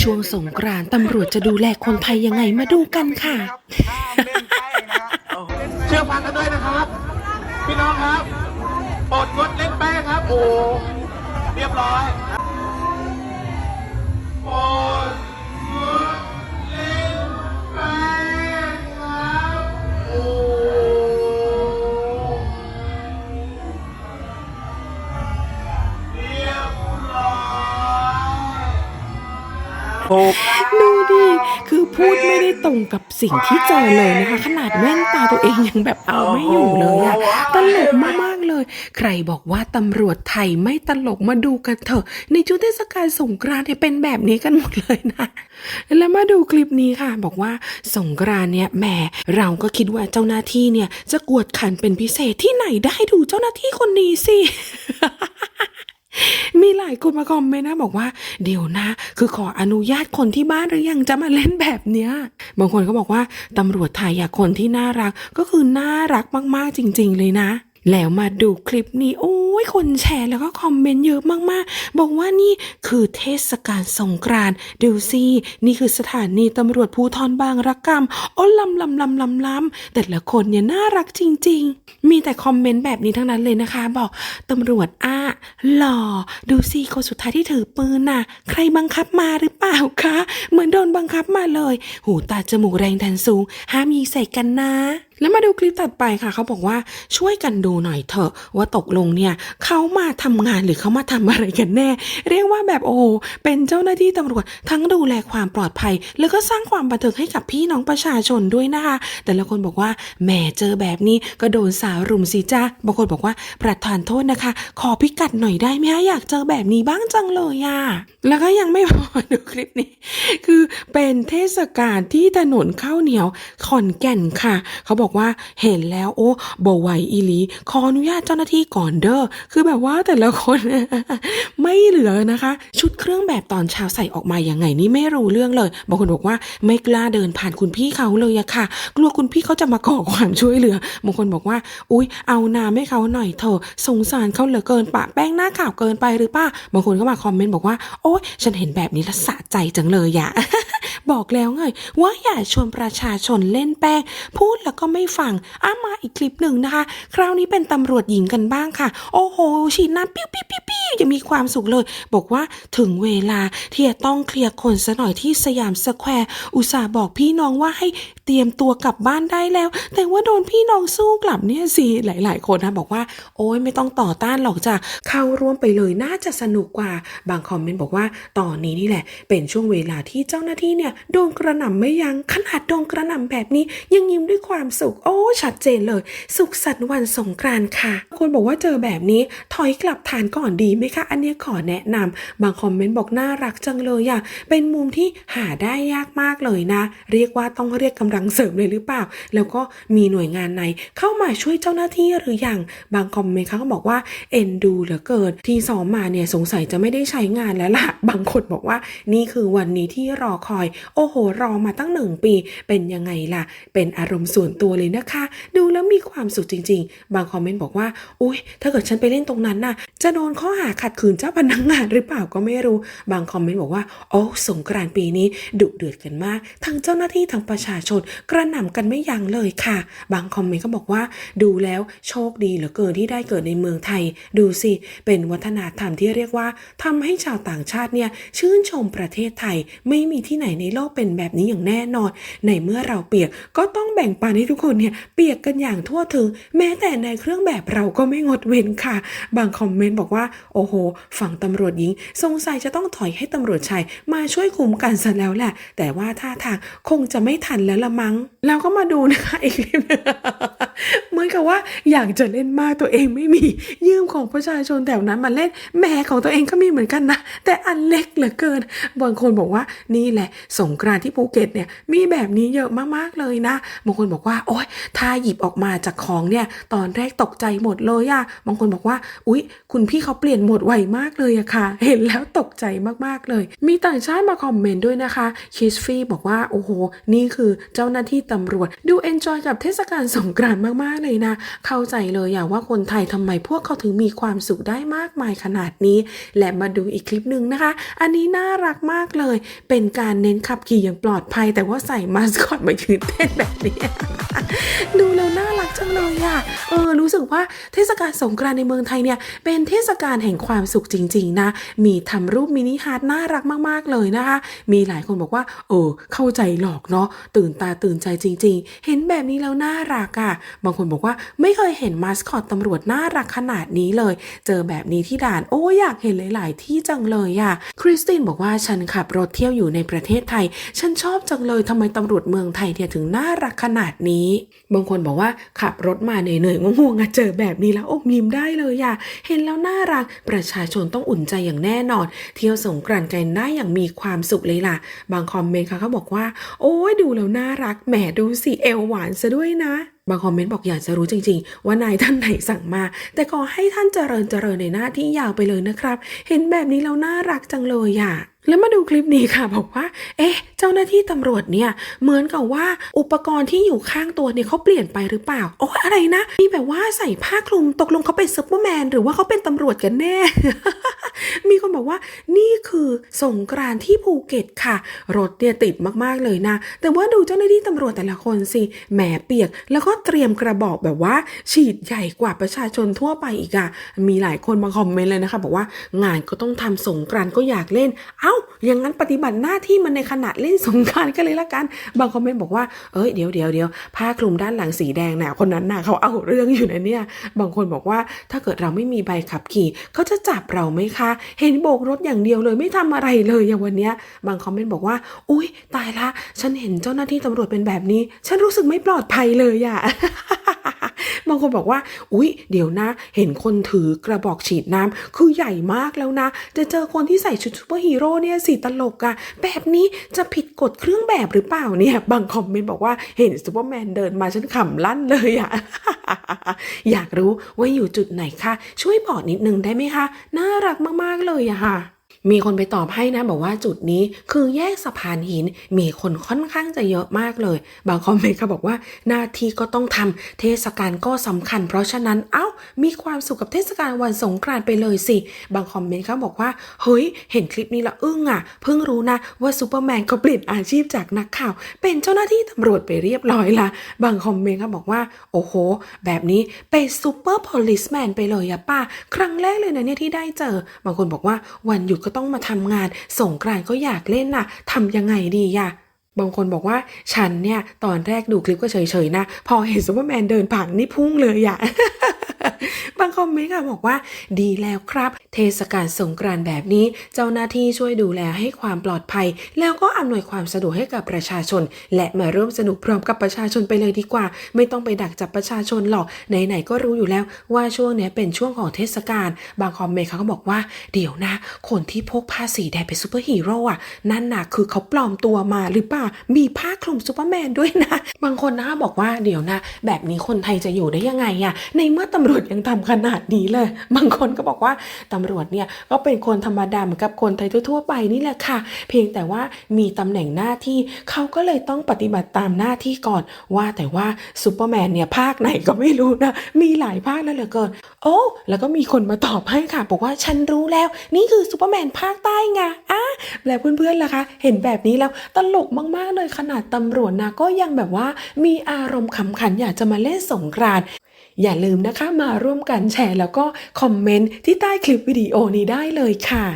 ช่วงสงกรานต์ตำรวจจะดูแลคนไทยยังไงมาดูกันค่ะ เล่นแป้งนะฮะเชื่อฟังกันด้วยนะครับ พี่น้องครับโปรดงดเล่นแป้งครับ โอ้เรียบร้อย ดูดิคือพูดไม่ได้ตรงกับสิ่งที่เจอเลยนะคะ ขนาดแว่นตาตัวเองยังแบบเอาไม่อยู่เลยอะตลกมากๆเลย ใครบอกว่าตำรวจไทยไม่ตลกมาดูกันเถอะ ในช่วงเทศกาลสงกรานต์เนี่ยเป็นแบบนี้กันหมดเลยนะแล้วมาดูคลิปนี้ค่ะ บอกว่าสงกรานต์เนี่ยแหมเราก็คิดว่าเจ้าหน้าที่เนี่ยจะกวดขันเป็นพิเศษที่ไหนได้ดูเจ้าหน้าที่คนนี้สิ มีหลายคนมาคอมเมนต์นะบอกว่า เดี๋ยวนะ คือขออนุญาตคนที่บ้านหรือยังจะมาเล่นแบบเนี้ย บางคนก็บอกว่าตำรวจไทยอะคนที่น่ารักก็คือน่ารักมากๆจริง ๆ เลยนะ แล้วมาดูคลิปนี้โอ้ ยคนแชร์แล้วก็คอมเมนต์เยอะมากๆ บอกว่านี่คือเทศกาลสงกรานต์ดูสินี่คือสถานีตำรวจภูทรบางระกำโอ้ลำลำลำลำลำแต่ละคนเนี่ยน่ารักจริง ๆ มีแต่คอมเมนต์แบบนี้ทั้งนั้นเลยนะคะ บอกตำรวจอ้าหล่อ ดูสิคนสุดท้ายที่ถือปืนน่ะ ใครบังคับมาหรือเปล่าคะ เหมือนโดนบังคับมาเลย หูตาจมูกแรงดันสูง ห้ามยิงใส่กันนะแล้วมาดูคลิปตัดไปค่ะ เขาบอกว่าช่วยกันดูหน่อยเถอะว่าตกลงเนี่ยเขามาทำงานหรือเขามาทำอะไรกันแน่ เรียกว่าแบบโอ้โหเป็นเจ้าหน้าที่ตำรวจ ทั้งดูแลความปลอดภัย แล้วก็สร้างความบันเทิงให้กับพี่น้องประชาชนด้วยนะคะ แต่ละคนบอกว่าแหมเจอแบบนี้ก็โดนสาวรุมสิจ้าบางคนบอกว่าประทานโทษนะคะ ขอพิกัดหน่อยได้ไหมคะอยากเจอแบบนี้บ้างจังเลยอะแล้วก็ยังไม่พอดูคลิปนี้ คือเป็นเทศกาลที่ถนนข้าวเหนียวขอนแก่นค่ะ เขาบอกอกว่าเห็นแล้วโอ้บไหวอีหลี ขออนุญาตเจ้าหน้าที่ก่อนเด้อคือแบบว่าแต่ละคนไม่เหลือนะคะ ชุดเครื่องแบบตอนเช้าใส่ออกมาอยังไงนี่ไม่รู้เรื่องเลยบางคนบอกว่าไม่กล้าเดินผ่านคุณพี่เขาเลยอะค่ะ กลัวคุณพี่เขาจะมาขอความช่วยเหลือบางคนบอกว่า อุ๊ย เอาน้ำให้เขาหน่อยเถอะสงสารเขาเหลือเกินปะแป้งหน้าขาวเกินไปหรือป้าบางคนก็มาคอมเมนต์บอกว่า โอ๊ยฉันเห็นแบบนี้แล้วสะใจจังเลยอะบอกแล้วไงว่าอย่าชวนประชาชนเล่นแป้งพูดแล้วก็ไไม่ฟังอ้ามาอีกคลิปหนึ่งนะคะ คราวนี้เป็นตำรวจหญิงกันบ้างค่ะ โอ้โหฉีดน้ำปิ้วปิ้วปิ้วปิ้วยังมีความสุขเลย บอกว่าถึงเวลาที่จะต้องเคลียร์คนซะหน่อยที่สยามสแควร์ อุตส่าห์บอกพี่น้องว่าให้ เตรียมตัวกลับบ้านได้แล้ว แต่ว่าโดนพี่น้องสู้กลับเนี่ยสิหลาย ๆ คนนะบอกว่า โอ้ยไม่ต้องต่อต้านหรอกจ้ะเข้าร่วมไปเลยน่าจะสนุกกว่า บางคอมเมนต์บอกว่าตอนนี้นี่แหละ เป็นช่วงเวลาที่เจ้าหน้าที่เนี่ยโดนกระหน่ำไม่ยัง้งขนาดโดนกระหน่ำแบบนี้ยังยิ้มด้วยความสุข โอ้ชัดเจนเลย สุขสันต์วันสงกรานต์ค่ะ คนบอกว่าเจอแบบนี้ถอยกลับฐานก่อนดีไหมคะ อันนี้ขอแนะนำบางคอมเมนต์บอกน่ารักจังเลยอะเป็นมุมที่หาได้ยากมากเลยนะ เรียกว่าต้องเรียกกำลังเสริมเลยหรือเปล่า แล้วก็มีหน่วยงานไหนเข้ามาช่วยเจ้าหน้าที่หรืออยังบางคอมเมนต์เขาก็บอกว่าเอ็นดูเหลือเกินที่ซ้อมมาเนี่ยสงสัยจะไม่ได้ใช้งานแล้วล่ะ บางคนบอกว่านี่คือวันนี้ที่รอคอย โอ้โห รอมาตั้งหนึ่งปี เป็นยังไงล่ะ เป็นอารมณ์ส่วนตัวเลยนะคะ ดูแล้วมีความสุขจริง ๆ บางคอมเมนต์บอกว่า อุ้ยถ้าเกิดฉันไปเล่นตรงนั้นน่ะ จะโดนข้อหาขัดขืนเจ้าพนักงานหรือเปล่าก็ไม่รู้ บางคอมเมนต์บอกว่า โอ้สงกรานต์ปีนี้ดุเดือดกันมาก ทั้งเจ้าหน้าที่ทั้งประชาชนกระหน่ำกันไม่ยั้งเลยค่ะ บางคอมเมนต์ก็บอกว่า ดูแล้วโชคดีเหลือเกินที่ได้เกิดในเมืองไทย ดูสิ เป็นวัฒนธรรมที่เรียกว่าทำให้ชาวต่างชาติเนี่ยชื่นชมประเทศไทย ไม่มีที่ไหนในโลกเป็นแบบนี้อย่างแน่นอน ในเมื่อเราเปียกก็ต้องแบ่งปันให้ทุกคนเนี่ยเปียกกันอย่างทั่วถึง แม้แต่ในเครื่องแบบเราก็ไม่งดเว้นค่ะ บางคอมเมนต์บอกว่า โอ้โห ฝั่งตำรวจหญิง สงสัยจะต้องถอยให้ตำรวจชายมาช่วยคุมกันซะแล้วแหละ แต่ว่าท่าทางคงจะไม่ทันแล้วละมั้งแล้วก็มาดูนะคะอีกคลิปหนึ่ง เหมือนกับว่าอยากจะเล่นมากตัวเองไม่มียืมของประชาชนแถวนั้นมาเล่นแม่ของตัวเองก็มีเหมือนกันนะ แต่อันเล็กเหลือเกิน บางคนบอกว่านี่แหละ สงกรานต์ที่ภูเก็ตเนี่ยมีแบบนี้เยอะมากๆเลยนะบางคนบอกว่าโอ๊ยถ้าหยิบออกมาจากของเนี่ยตอนแรกตกใจหมดเลยอะบางคนบอกว่า อุ๊ย คุณพี่เขาเปลี่ยนหมดไวมากเลยอะค่ะ เห็นแล้วตกใจมากๆเลย มีต่างชาติมาคอมเมนต์ด้วยนะคะคิสฟี่บอกว่าโอ้โหนี่คือเจ้าหน้าที่ตำรวจดูเอนจอยกับเทศกาลสงกรานต์มากๆเลยนะ เข้าใจเลยอะว่าคนไทยทำไมพวกเขาถึงมีความสุขได้มากมายขนาดนี้ และมาดูอีกคลิปหนึ่งนะคะ อันนี้น่ารักมากเลย เป็นการเน้นขับขี่อย่างปลอดภัย แต่ว่าใส่มาสคอตมายืนเต้นแบบนี้ ดูแล้วน่า รักจังเลยอะเออรู้สึกว่าเทศกาลสงกรานต์ในเมืองไทยเนี่ยเป็นเทศกาลแห่งความสุขจริง ๆ นะ มีทำรูปมินิฮาร์ดน่ารักมากๆเลยนะคะ มีหลายคนบอกว่าเออเข้าใจหลอกเนาะตื่นตาตื่นใจจริง ๆ เห็นแบบนี้แล้วน่ารักอะบางคนบอกว่าไม่เคยเห็นมาสคอตตำรวจน่ารักขนาดนี้เลย เจอแบบนี้ที่ด่านโอ้อยากเห็นหลาย ๆ ที่จังเลยอะคริสตินบอกว่าฉันขับรถเที่ยวอยู่ในประเทศไทย ฉันชอบจังเลยทำไมตำรวจเมืองไทยเนี่ยถึงน่ารักขนาดนี้ บางคนบอกว่าขับรถมาเหนื่อยๆง่วงๆเจอแบบนี้แล้วอมยิ้มได้เลยอะเห็นแล้วน่ารักประชาชนต้องอุ่นใจอย่างแน่นอน เที่ยวสงกรานต์กันได้อย่างมีความสุขเลยล่ะ บางคอมเมนต์ค่ะเขาบอกว่า โอ้ยดูแล้วน่ารักแหมดูสิเอวหวานซะด้วยนะบางคอมเมนต์บอกอยากจะรู้จริง ๆ ว่านายท่านไหนสั่งมา แต่ขอให้ท่านเจริญเจริญในหน้าที่ยาวไปเลยนะครับ เห็นแบบนี้แล้วน่ารักจังเลยอะ แล้วมาดูคลิปนี้ค่ะบอกว่า เอ๊ะ เจ้าหน้าที่ตำรวจเนี่ยเหมือนกับว่าอุปกรณ์ที่อยู่ข้างตัวเนี่ยเขาเปลี่ยนไปหรือเปล่าโอ้อะไรนะ มีแบบว่าใส่ผ้าคลุมตกลงเขาเป็นซุปเปอร์แมนหรือว่าเขาเป็นตำรวจกันแน่ มีคนบอกว่านี่คือสงกรานที่ภูเก็ตค่ะ รถเนี่ยติดมากๆเลยนะ แต่ว่าดูเจ้าหน้าที่ตำรวจแต่ละคนสิแหมเปียก แล้วก็เตรียมกระบอกแบบว่า ฉีดใหญ่กว่าประชาชนทั่วไปอีกอะมีหลายคนมาคอมเมนต์เลยนะคะ บอกว่างานก็ต้องทำสงกรานก็อยากเล่น เอ้าอย่างนั้นปฏิบัติหน้าที่มันในขณะเล่นสงกานต์กันเลยละกัน บางคอมเมนต์บอกว่า เอ้ยเดี๋ยวเดี๋ยวเดี๋ยวผ้าคลุมด้านหลังสีแดงน่ะคนนั้นน่ะเขาเอาเรื่องอยู่นะเนี่ย บางคนบอกว่าถ้าเกิดเราไม่มีใบขับขี่เขาจะจับเราไหมคะ เห็นโบกรถอย่างเดียวเลยไม่ทำอะไรเลยอย่างวันเนี้ย บางคอมเมนต์บอกว่า อุ้ยตายละ ฉันเห็นเจ้าหน้าที่ตำรวจเป็นแบบนี้ ฉันรู้สึกไม่ปลอดภัยเลยอะ บางคนบอกว่า อุ๊ย เดี๋ยวนะ เห็นคนถือกระบอกฉีดน้ำคือใหญ่มากแล้วนะ จะเจอคนที่ใส่ชุดซูเปอร์ฮีโร่เนี่ยสิตลกอะแบบนี้จะผิดกฎเครื่องแบบหรือเปล่าเนี่ย บางคอมเมนต์บอกว่าเห็นซูเปอร์แมนเดินมาฉันขำลั่นเลยอะอยากรู้ว่าอยู่จุดไหนคะช่วยบอกนิดนึงได้ไหมคะน่ารักมากๆเลยอะค่ะ มีคนไปตอบให้นะบอกว่าจุดนี้คือแยกสะพานหินมีคนค่อนข้างจะเยอะมากเลย บางคอมเมนต์เขาบอกว่าหน้าที่ก็ต้องทำเทศกาลก็สำคัญ เพราะฉะนั้นเอ้ามีความสุขกับเทศกาลวันสงกรานต์ไปเลยสิ บางคอมเมนต์เขาบอกว่าเฮ้ยเห็นคลิปนี้และอึ้งอะ เพิ่งรู้นะว่าซูเปอร์แมนเขาเปลี่ยนอาชีพจากนักข่าว เป็นเจ้าหน้าที่ตำรวจไปเรียบร้อยละบางคอมเมนต์เขาบอกว่าโอ้โห แบบนี้เป็นซูเปอร์พอลิสแมนไปเลยอะป้าครั้งแรกเลยนะเนี่ยที่ได้เจอบางคนบอกว่าวันหยุดก็ต้องมาทำงาน สงกรานก็อยากเล่นน่ะทำยังไงดีอะบางคนบอกว่าฉันเนี่ย ตอนแรกดูคลิปก็เฉยๆนะ พอเห็นซูเปอร์แมนเดินผ่านนี่พุ่งเลยอะ บางคอมเมนต์ค่ะบอกว่า ดีแล้วครับ เทศกาลสงกรานต์แบบนี้ เจ้าหน้าที่ช่วยดูแลให้ความปลอดภัย แล้วก็อำนวยความสะดวกให้กับประชาชน และมาร่วมสนุกพร้อมกับประชาชนไปเลยดีกว่า ไม่ต้องไปดักจับประชาชนหรอกไหนๆก็รู้อยู่แล้วว่าช่วงนี้เป็นช่วงของเทศกาลบางคอมเมนต์เขาก็บอกว่าเดี๋ยวนะ คนที่พกผ้าสีแดงเป็นซูเปอร์ฮีโร่อะนั่นน่ะคือเขาปลอมตัวมาหรือเปล่ามีผ้าคลุมซูเปอร์แมนด้วยนะ บางคนนะบอกว่าเดี๋ยวนะ แบบนี้คนไทยจะอยู่ได้ยังไงอะในเมื่อตำรวจยังทำขนาดนี้เลย บางคนก็บอกว่าตำรวจเนี่ยก็เป็นคนธรรมดาเหมือนกับคนไทยทั่วไปนี่แหละค่ะ เพียงแต่ว่ามีตำแหน่งหน้าที่เขาก็เลยต้องปฏิบัติตามหน้าที่ก่อน ว่าแต่ว่าซูเปอร์แมนเนี่ยภาคไหนก็ไม่รู้นะ มีหลายภาคแล้วเหลือเกิน โอ้ แล้วก็มีคนมาตอบให้ค่ะ บอกว่าฉันรู้แล้ว นี่คือซูเปอร์แมนภาคใต้ไงอะแล้วเพื่อนๆล่ะคะ เห็นแบบนี้แล้วตลกมากๆเลยขนาดตำรวจนะก็ยังแบบว่ามีอารมณ์ขำขันอยากจะมาเล่นสงกรานต์ อย่าลืมนะคะมาร่วมกันแชร์แล้วก็คอมเมนต์ที่ใต้คลิปวิดีโอนี้ได้เลยค่ะ